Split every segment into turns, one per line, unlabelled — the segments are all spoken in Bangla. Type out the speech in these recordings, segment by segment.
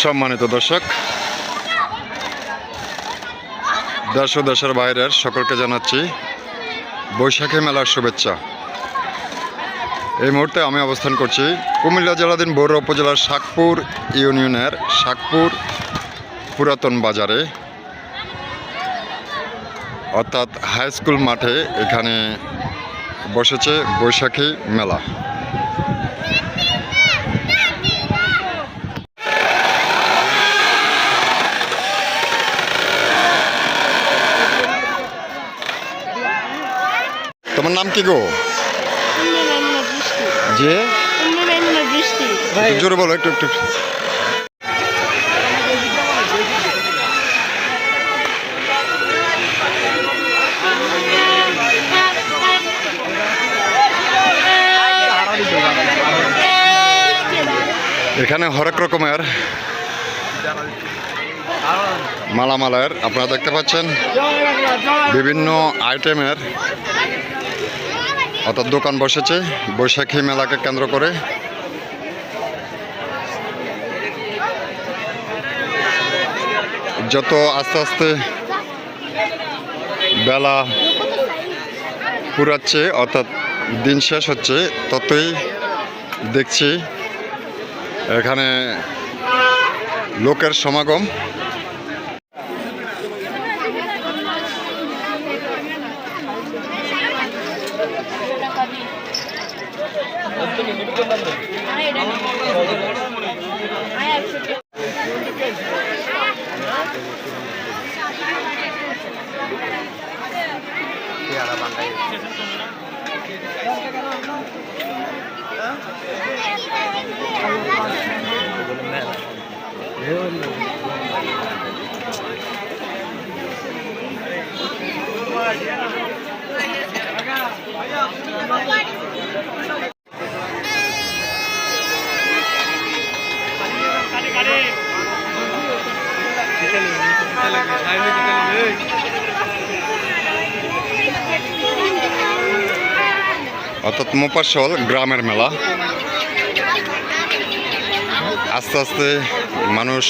সম্মানিত দর্শক, দেশ ও দেশের বাইরের সকলকে জানাচ্ছি বৈশাখী মেলার শুভেচ্ছা। এই মুহূর্তে আমি অবস্থান করছি কুমিল্লা জেলাধীন বৌর উপজেলার শাকপুর ইউনিয়নের শাকপুর পুরাতন বাজারে। অর্থাৎ হাই স্কুল মাঠে এখানে বসেছে বৈশাখী মেলা। তোমার নাম কি গো? যে? জোরে বলো, একটু একটু এখানে হরেক রকমের মালামালের, আপনারা দেখতে পাচ্ছেন? বিভিন্ন আইটেমের অর্থাৎ দোকান বসেছে, বৈশাখী মেলাকে কেন্দ্র করে। যত আস্তে আস্তে বেলা পুরাচ্ছে, অর্থাৎ দিন শেষ হচ্ছে, ততই দেখছি এখানে লোকের সমাগম। থেকে লিখতে পারবেন অর্থাৎ মোপাসল গ্রামের মেলা। আস্তে আস্তে মানুষ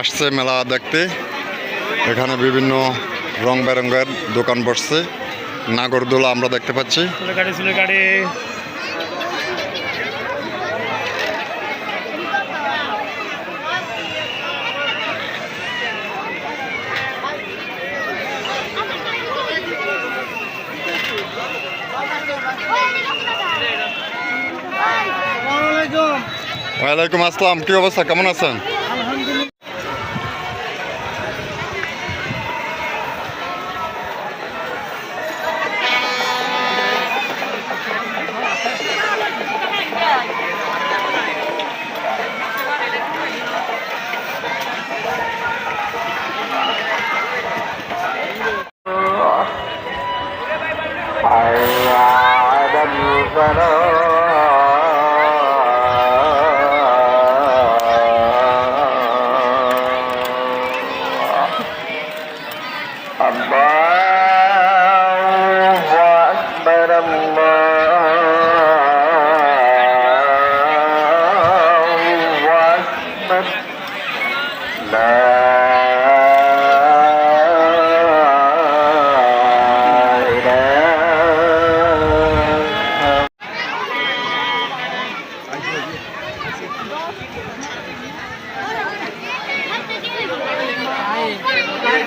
আসছে মেলা দেখতে। এখানে বিভিন্ন রং বেরঙের দোকান বসছে। নাগরদোলা আমরা দেখতে পাচ্ছি। ওয়ালাইকুম আসসালাম কি অবস্থা কেমন আছেন আলহামদুলিল্লাহ
আর আদম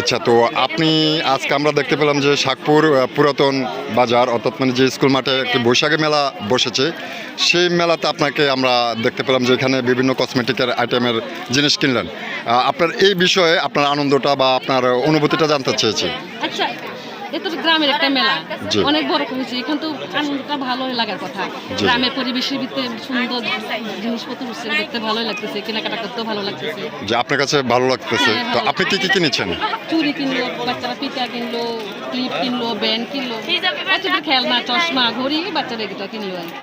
আচ্ছা তো আপনি আজকে আমরা দেখতে পেলাম যে শাকপুর পুরাতন বাজার, অর্থাৎ মানে যে স্কুল মাঠে একটি বৈশাখী মেলা বসেছে, সেই মেলাতে আপনাকে আমরা দেখতে পেলাম যে এখানে বিভিন্ন কসমেটিকের আইটেমের জিনিস কিনলেন। আপনার এই বিষয়ে আপনার আনন্দটা বা আপনার অনুভূতিটা জানতে চেয়েছি।
আচ্ছা
তো গ্রামের একটা মেলা। অনেক বড় করেছে এখান তো আনন্দটা ভালোই লাগার কথা। গ্রামের পরিবেশের ভিতরে সুন্দর জিনিসপত্র উঠছে দেখতে ভালোই লাগতেছে কেনাকাটা করতেও ভালো লাগতেছে।
যে আপনার কাছে ভালো লাগতেছে তো আপনি কি কি কিনেছেন?
চুরি কিনলো বাচ্চারা পিঠা কিনলো ক্লিপ কিনলো ব্যান্ড কিনলো। বাচ্চাদের খেলনা চশমা ঘড়ি বাচ্চারা এটা কিনলো আর কি।